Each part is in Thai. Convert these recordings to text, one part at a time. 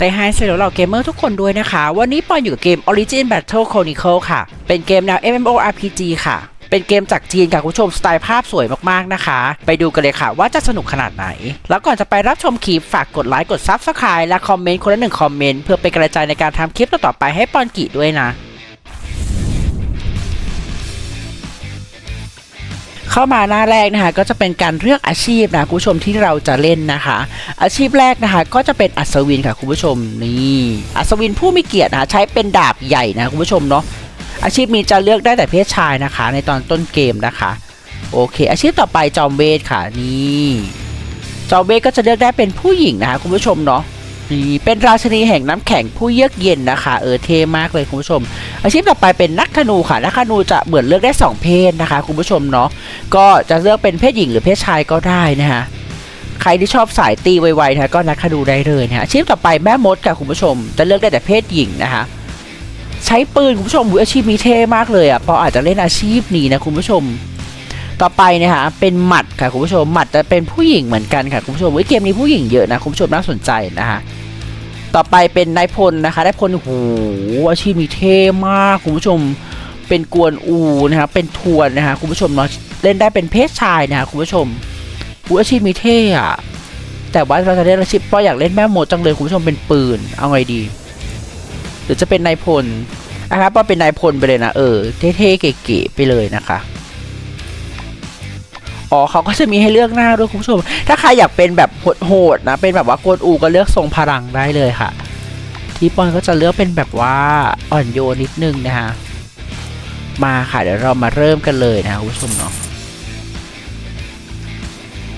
ไซไฮเซลล์เราเกมเมอร์ทุกคนด้วยนะคะ วันนี้ปอนอยู่กับเกม Origin Battle Chronicle ค่ะ เป็นเกมแนว MMORPG ค่ะ เป็นเกมจากจีนค่ะคุณผู้ชม สไตล์ภาพสวยมากๆนะคะ ไปดูกันเลยค่ะว่าจะสนุกขนาดไหน แล้วก่อนจะไปรับชมคลิป ฝากกดไลค์กดซับสไคร b e และคอมเมนต์คนละหนึ่งคอมเมนต์เพื่อเป็นกำลังใจในการทำคลิปต่อๆไปให้ปอนกิด้วยนะ เข้ามาหน้าแรกนะคะก็จะเป็นการเลือกอาชีพนะคุณผู้ชมที่เราจะเล่นนะคะ อาชีพแรกนะคะก็จะเป็นอัศวินค่ะคุณผู้ชมนี่อัศวินผู้มีเกียรตินะะใช้เป็นดาบใหญ่นะคุณผู้ชมเนาะอาชีพนี้จะเลือกได้แต่เพศชายนะคะ ในตอนต้นเกมนะคะโอเค อาชีพต่อไปจอมเวทค่ะนี่จอมเวทก็จะเลือกได้เป็นผู้หญิงนะคะคุณผู้ชมเนาะนี่เป็นราชนีแห่งน้ำแข็งผู้เยือกเย็นนะคะ เออเท่มากเลยคุณผู้ชม อาชีพต่อไปเป็นนักธนูค่ะนักธนูจะเหมือนเลือกได้สองเพศนะคะคุณผู้ชมเนาะก็จะเลือกเป็นเพศหญิงหรือเพศชายก็ได้นะฮะใครที่ชอบสายตีไวๆนะก็นักขดูได้เลยนะฮะอาชีพต่อไปแม่มดค่ะคุณผู้ชม จะเลือกได้แต่เพศหญิงนะคะใช้ปืนคุณผู้ชมอุ๊ยอาชีพนี้เท่มากเลยอะเพราะอาจจะเล่นอาชีพนี้นะคุณผู้ชม ต่อไปนะคะเป็นหมัดค่ะคุณผู้ชมหมัดจะเป็นผู้หญิงเหมือนกันค่ะคุณผู้ชมเกมนี้ผู้หญิงเยอะนะคุณผู้ชมน่าสนใจนะคะ ต่อไปเป็นนายพลนะคะนายพลโหอาชีพนี้เท่มากคุณผู้ชมเป็นกวนอูนะครับเป็นทวนนะคะคุณผู้ชมเนาะเล่นได้เป็นเพศชายนะคะคุณผู้ชมอูอาชีพมีเท่อะแต่ว่าเราจะเล่นอาชีพเพราะอยากเล่นแม่โมดจังเลยคุณผู้ชมเป็นปืน เอาไงดี หรือจะเป็นนายพลนะครับว่าเป็นนายพลไปเลยนะเออเท่ๆเก๋ๆไปเลยนะคะ อ๋อเขาก็จะมีให้เลือกหน้าด้วยคุณผู้ชม ถ้าใครอยากเป็นแบบโหดๆนะ เป็นแบบว่ากวนอูก็เลือกทรงพลังได้เลยค่ะ ที่ปอนก็จะเลือกเป็นแบบว่าอ่อนโยนนิดนึงนะคะมาค่ะเดี๋ยวเรามาเริ่มกันเลยนะคุณผู้ชมเนาะ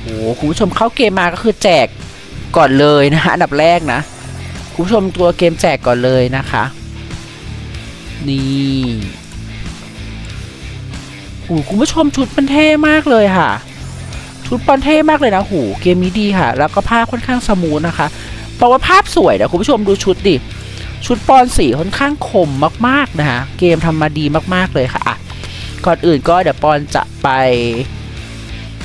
โอ้คุณผู้ชมเข้าเกมมาก็คือแจกก่อนเลยนะฮะอันดับแรกนะ คุณผู้ชมตัวเกมแจกก่อนเลยนะคะ นี่ หคุณผู้ชมชุดมันเท่มากเลยค่ะ ชุดปอนเท่มากเลยนะหูเกมนี้ดีค่ะ แล้วก็ภาพค่อนข้างสมูทนะคะเพราะว่าภาพสวยนะคุณผู้ชมดูชุดดิชุดปอนสีค่อนข้างคมมากๆนะฮะเกมทำมาดีมากๆเลยค่ะอะก่อนอื่นก็เดี๋ยวปอนจะไป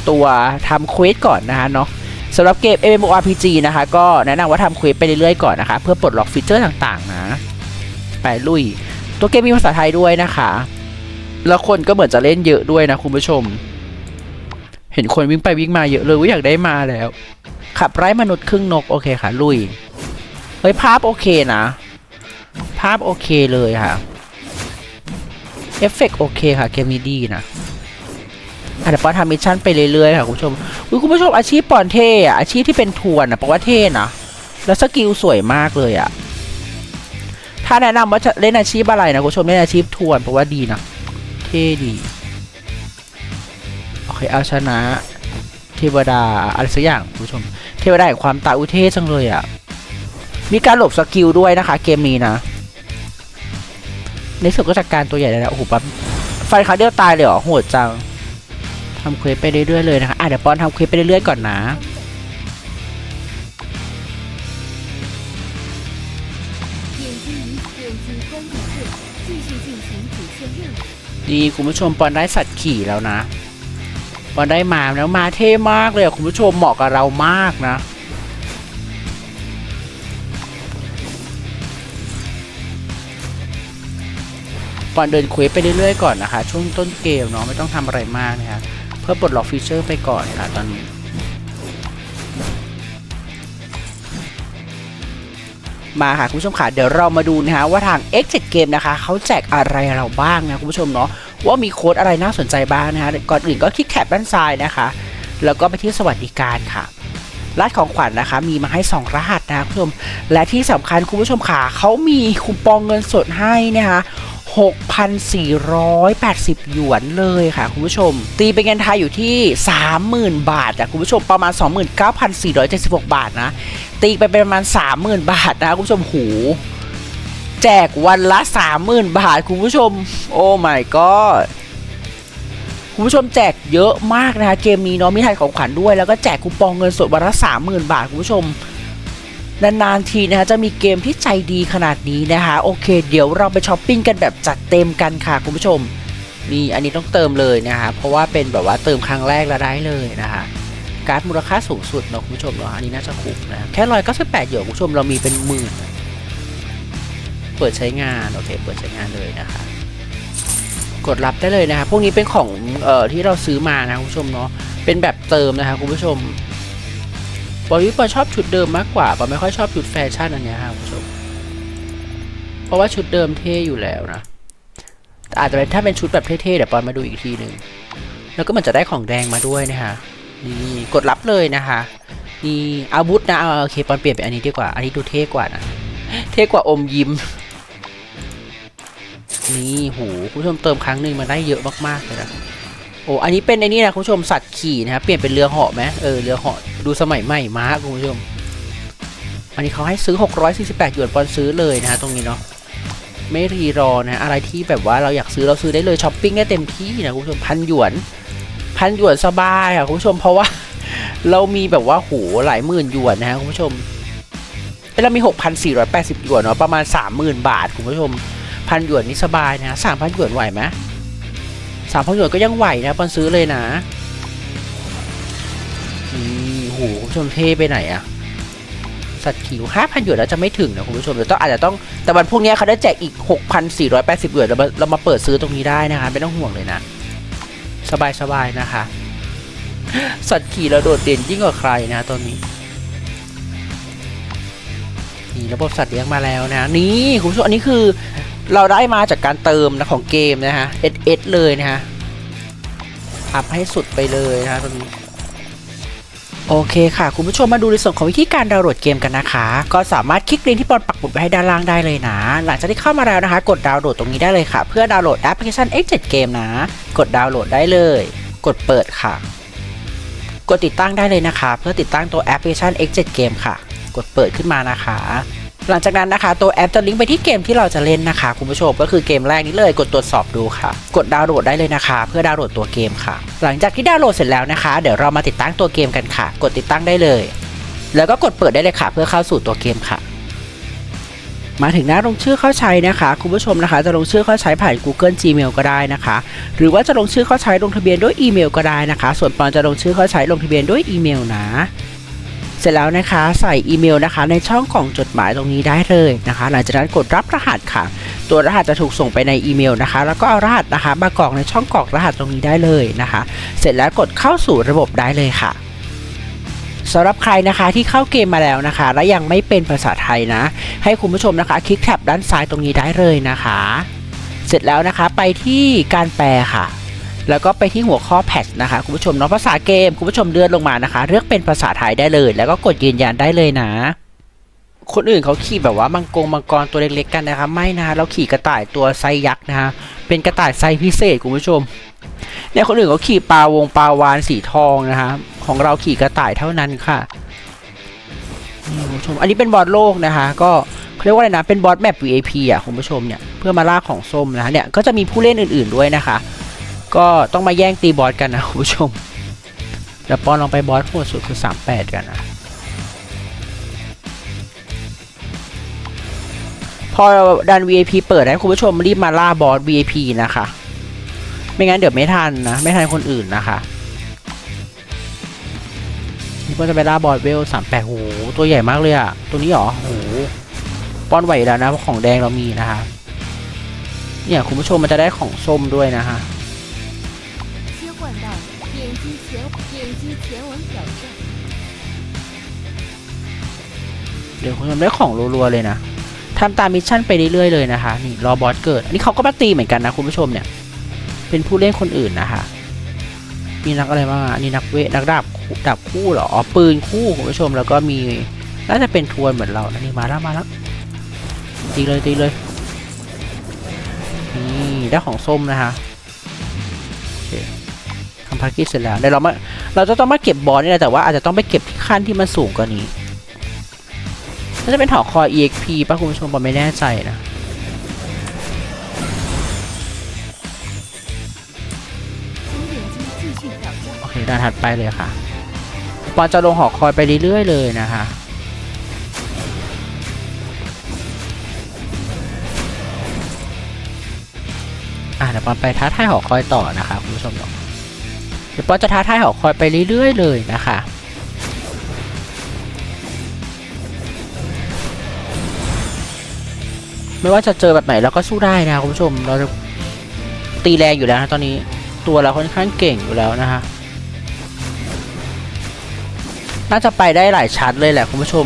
ตัวทำเควสก่อนนะคะเนาะสำหรับเกม MMORPG นะคะ ก็แนะนำว่าทำเควสไปเรื่อยๆก่อนนะคะ เพื่อปลดล็อกฟีเจอร์ต่างๆนะ ไปลุย ตัวเกมมีภาษาไทยด้วยนะคะ แล้วคนก็เหมือนจะเล่นเยอะด้วยนะคุณผู้ชม เห็นคนวิ่งไปวิ่งมาเยอะเลยว่าอยากได้มาแล้ว ขับไร้มนุษย์ครึ่งนกโอเคค่ะ ลุย เฮ้ยภาพโอเคนะ ภาพโอเคเลยค่ะ เอฟเฟกต์โอเคค่ะเกมนี้ดีนะอะเดี๋ยวปอนทำมิชชั่นไปเรื่อยๆค่ะคุณผู้ชมอุ๊ยคุณผู้ชมอาชีพปอนเท่อะอาชีพที่เป็นทวนอะเพราะว่าเท่นะ แล้วสกิลสวยมากเลยอะถ้าแนะนำว่าจะเล่นอาชีพอะไรนะคุณผู้ชมเล่นอาชีพทวนเพราะว่าดีนะ ท่ดีโอเคเอาชนะเทวดาอะไรสักอย่างคุณผู้ชม เทวดาแห่งความตายอุเท่จังเลยอะมีการหลบสกิลด้วยนะคะ เกมนี้นะ ในสุดก็จัดการตัวใหญ่แล้วโอ้โหปั๊บฟันครั้งเดียวตายเลยเหรอโหดจังทำเควสไปเรื่อยๆเลยนะคะอะเดี๋ยวปอนทำเควสไปเรื่อยๆก่อนนะ ดีคุณผู้ชมปอนได้สัตว์ขี่แล้วนะปอนได้มาแล้วมาเท่มากเลยคุณผู้ชมเหมาะกับเรามากนะปอนเดินเควสไปเรื่อยๆก่อนนะคะ ช่วงต้นเกมเนาะไม่ต้องทำอะไรมากนะคะเพื่อปลดล็อกฟีเจอร์ไปก่อนค่ะตอนนี้ มาค่ะคุณผู้ชมค่ะเดี๋ยวเรามาดูนะฮะว่าทาง X7 Game นะคะเขาแจกอะไรเราบ้างนะคุณผู้ชมเนาะว่ามีโค้ดอะไรน่าสนใจบ้างนะฮะก่อนอื่นก็คลิกแท็บด้านซ้ายนะคะ แล้วก็ไปที่สวัสดิการค่ะรัดของขวัญนะคะ มีมาให้ 2 รหัสนะคุณผู้ชม และที่สำคัญคุณผู้ชมค่ะเขามีคูปองเงินสดให้นะคะ 6,480 หยวนเลยค่ะคุณผู้ชม ตีเป็นเงินไทยอยู่ที่ 30,000 บาทอะคุณผู้ชมประมาณ 29,476 บาทนะ ตีไปเป็นประมาณ 30,000 บาทนะคุณผู้ชมหูแจกวันละ 30,000 บาทคุณผู้ชม โอ้ my god คุณผู้ชมแจกเยอะมากนะคะเกมนี้เนาะมีไทยของขวัญด้วยแล้วก็แจกคูปองเงินสดวันละ30,000 บาทคุณผู้ชม นานๆทีนะคะจะมีเกมที่ใจดีขนาดนี้นะคะโอเค เดี๋ยวเราไปช้อปปิ้งกันแบบจัดเต็มกันค่ะคุณผู้ชมนี่อันนี้ต้องเติมเลยนะคะเพราะว่าเป็นแบบว่าเติมครั้งแรกแล้วได้เลยนะคะการ์ดมูลค่าสูงสุดเนาะคุณผู้ชมเนาะอันนี้น่าจะคุ้มนะแค่ร้อยเก้าสิบแปดหยวนคุณผู้ชมเรามีเป็นหมื่นเปิดใช้งานโอเคเปิดใช้งานเลยนะคะกดรับได้เลยนะคะพวกนี้เป็นของเอ่อที่เราซื้อมานะคุณผู้ชมเนาะเป็นแบบเติมนะคะคุณผู้ชม บอลวิปอชอบชุดเดิมมากกว่าปอไม่ค่อยชอบชุดแฟชั่นอันเนี้ยค่ะคุณผู้ชม เพราะว่าชุดเดิมเท่อยู่แล้วนะอาจจะเป็นถ้าเป็นชุดแบบเท่ๆเดี๋ยวปอนมาดูอีกทีหนึ่งแล้วก็มันจะได้ของแดงมาด้วยนะคะนี่กดรับเลยนะคะนี่อาวุธนะโอเคปอนเปลี่ยนเป็นอันนี้ดีกว่า อันนี้ดูเท่กว่านะ เท่กว่าอมยิ้ม นี่หูคุณผู้ชมเติมครั้งหนึ่งมันได้เยอะมากๆเลยนะ โอ้อันนี้เป็นไอ้นี่นะคุณผู้ชมสัตว์ขี่นะครับเปลี่ยนเป็นเรือเหาะไหมเออเรือเหาะดูสมัยใหม่มากคุณผู้ชม อันนี้เขาให้ซื้อ 648หยวนปอนซื้อเลยนะฮะตรงนี้เนาะไม่รีรอนะอะไรที่แบบว่าเราอยากซื้อเราซื้อได้เลยช้อปปิ้งได้เต็มที่นะคุณผู้ชมพันหยวนพันหยวนสบายอะคุณผู้ชมเพราะว่า เรามีแบบว่าโหหลายหมื่นหยวนนะฮะคุณผู้ชมเอ้ยเรามี 6,480หยวนเนาะประมาณ 30,000 บาทคุณผู้ชมพันหยวนนี่สบายนะสามพันหยวนไหวไหม สามพันหยวนก็ยังไหวนะปอนซื้อเลยนะนี่โหคุณผู้ชมเท่ไปไหนอะสัตว์ขิว5,000หยวนแล้วจะไม่ถึงนะคุณผู้ชมเดี๋ยวต้องอาจจะต้องแต่วันพรุ่งนี้เขาได้แจกอีก 6,480หยวนเราเรามาเปิดซื้อตรงนี้ได้นะคะ ไม่ต้องห่วงเลยนะสบายสบายๆนะคะ สัตว์ขี่เราโดดเด่นยิ่งกว่าใครนะตอนนี้นี่ระบบสัตว์เลี้ยงมาแล้วนะ นี่คุณผู้ชมอันนี้คือ เราได้มาจากการเติมนะของเกมนะฮะ SS เลยนะฮะ อัพให้สุดไปเลยนะฮะตรงนี้โอเคค่ะ คุณผู้ชมมาดูในส่วนของวิธีการดาวน์โหลดเกมกันนะคะ ก็สามารถคลิกลิงก์ที่ปอนปักหมุดไว้ให้ด้านล่างได้เลยนะ หลังจากที่เข้ามาแล้วนะคะ กดดาวน์โหลดตรงนี้ได้เลยค่ะ เพื่อดาวน์โหลดแอปพลิเคชัน X7 Game นะ กดดาวน์โหลดได้เลย กดเปิดค่ะ กดติดตั้งได้เลยนะคะ เพื่อติดตั้งตัวแอปพลิเคชัน X7 Game ค่ะ กดเปิดขึ้นมานะคะ หลังจากนั้นนะคะ ตัวแอปจะลิงก์ไปที่เกมที่เราจะเล่นนะคะ คุณผู้ชมก็คือเกมแรกนี้เลยกดตรวจสอบดูค่ะ กดดาวน์โหลดได้เลยนะคะ เพื่อดาวน์โหลดตัวเกมค่ะ หลังจากที่ดาวน์โหลดเสร็จแล้วนะคะ เดี๋ยวเรามาติดตั้งตัวเกมกันค่ะ กดติดตั้งได้เลย แล้วก็กดเปิดได้เลยค่ะ เพื่อเข้าสู่ตัวเกมค่ะ มาถึงหน้าลงชื่อเข้าใช้นะคะ คุณผู้ชมนะคะ จะลงชื่อเข้าใช้ผ่าน Google Gmail ก็ได้นะคะ หรือว่าจะลงชื่อเข้าใช้ลงทะเบียนด้วยอีเมลก็ได้นะคะ ส่วนปอนจะลงชื่อเข้าใช้ลงทะเบียนด้วยอีเมลนะ เสร็จแล้วนะคะ ใส่อีเมลนะคะ ในช่องกล่องจดหมายตรงนี้ได้เลยนะคะ หลังจากนั้นกดรับรหัสค่ะ ตัวรหัสจะถูกส่งไปในอีเมลนะคะ แล้วก็เอารหัสนะคะ มากรอกในช่องกรอกรหัสตรงนี้ได้เลยนะคะ เสร็จแล้วกดเข้าสู่ระบบได้เลยค่ะสำหรับใครนะคะที่เข้าเกมมาแล้วนะคะ และยังไม่เป็นภาษาไทยนะ ให้คุณผู้ชมนะคะคลิกแท็บด้านซ้ายตรงนี้ได้เลยนะคะ เสร็จแล้วนะคะไปที่การแปลค่ะ แล้วก็ไปที่หัวข้อแพทนะคะคุณผู้ชมเนาะภาษาเกมคุณผู้ชมเลื่อนลงมานะคะ เลือกเป็นภาษาไทยได้เลย แล้วก็กดยืนยันได้เลยนะคนอื่นเขาขี่แบบว่ามังกรมังกรตัวเล็กๆกันนะคะไม่นะเราขี่กระต่ายตัวไซยักษ์นะคะเป็นกระต่ายไซพิเศษคุณผู้ชมเนี่ยคนอื่นเขาขี่ปลาวงปลาวานสีทองนะคะของเราขี่กระต่ายเท่านั้นค่ะคุณผู้ชมอันนี้เป็นบอสโลกนะคะก็เขาเรียกว่าอะไรนะเป็นบอสแมป VIP อะคุณผู้ชมเนี่ยเพื่อมาล่าของส้มนะะเนี่ยก็จะมีผู้เล่นอื่น ๆด้วยนะคะ ก็ต้องมาแย่งตีบอสกันนะคุณผู้ชมเดี๋ยวปอนลองไปบอสโหดสุดคือ 38 กันนะพอดัน VIP เปิดนะคุณผู้ชมรีบมาล่าบอส VIP นะคะ ไม่งั้นเดี๋ยวไม่ทันนะ ไม่ทันคนอื่นนะคะนี่ก็จะไปล่าบอสเวลสามแปดโหตัวใหญ่มากเลยอะตัวนี้เหรอโหป้อนไหวแล้วนะเพราะของแดงเรามีนะคะ เนี่ยคุณผู้ชมมันจะได้ของส้มด้วยนะคะ 击前点击前往挑战。 เดี๋ยวคุณผู้ชมได้ของรัวๆเลยนะทำตามมิชชั่นไปเรื่อยๆเลยนะคะ นี่รอบอสเกิด อันนี้เขาก็มาตีเหมือนกันนะคุณผู้ชมเนี่ย เป็นผู้เล่นคนอื่นนะคะ มีนักอะไรบ้างอ่ะอันนี่นักเวทนักดาบคู่ดาบคู่เหรอ อ๋อปืนคู่คุณผู้ชม แล้วก็มี น่าจะเป็นทวนเหมือนเราอันนี้มาแล้วมาแล้ว ตีเลยตีเลย นี่ได้ของส้มนะคะโอเคทำภ าร์กิ้เสร็จแล้วเดี๋ยวเรามาเราจะต้องมาเก็บบอลนี่แหละแต่ว่าอาจจะต้องไปเก็บที่ขั้นที่มันสูงกว่านี้น่าจะเป็นหอคอย exp ป่ะคุณผู้ชมผมไม่แน่ใจนะโอเคด่านถัดไปเลยค่ะบอลจะลงหอคอยไปเรื่อยๆเลยนะคะอะเดี๋ยวบอลไปท้าทายหอคอยต่อนะคะคุณผู้ชมเนาะ เดี๋ยวป้อนจะท้าทายหอคอยไปเรื่อยๆเลยนะคะไม่ว่าจะเจอแบบไหนเราก็สู้ได้นะคุณผู้ชม เราจะตีแรงอยู่แล้วนะตอนนี้ตัวเราค่อนข้างเก่งอยู่แล้วนะคะน่าจะไปได้หลายชั้นเลยแหละคุณผู้ชม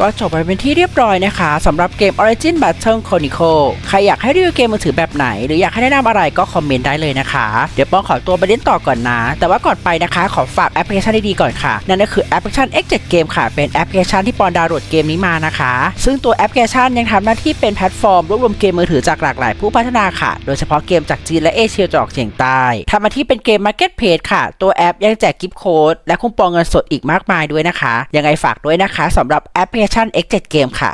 ก็จบไปเป็นที่เรียบร้อยนะคะสำหรับเกม Origin Battle Chronicle ใครอยากให้รีวิวเกมมือถือแบบไหน หรืออยากให้แนะนำอะไรก็คอมเมนต์ได้เลยนะคะ เดี๋ยวป้องขอตัวไปเล่นต่อก่อนนะ แต่ว่าก่อนไปนะคะ ขอฝากแอปพลิเคชันดีๆก่อนค่ะ นั่นก็คือแอปพลิเคชัน X7 Game ค่ะ เป็นแอปพลิเคชันที่ปอนดาวน์โหลดเกมนี้มานะคะ ซึ่งตัวแอปพลิเคชันยังทำหน้าที่เป็นแพลตฟอร์มรวบรวมเกมมือถือจากหลากหลายผู้พัฒนาค่ะ โดยเฉพาะเกมจากจีนและเอเชียตะวันออกเฉียงใต้ทำมาที่เป็นเกม Marketplace ค่ะ ตัวแอปยังแจกกิฟต์โค้ดและคูปองเงินสดอีกมากมายด้วยนะคะ ยังไงฝากด้วยนะคะสำหรับแอปพลิเค Playstation X7 Game ค่ะ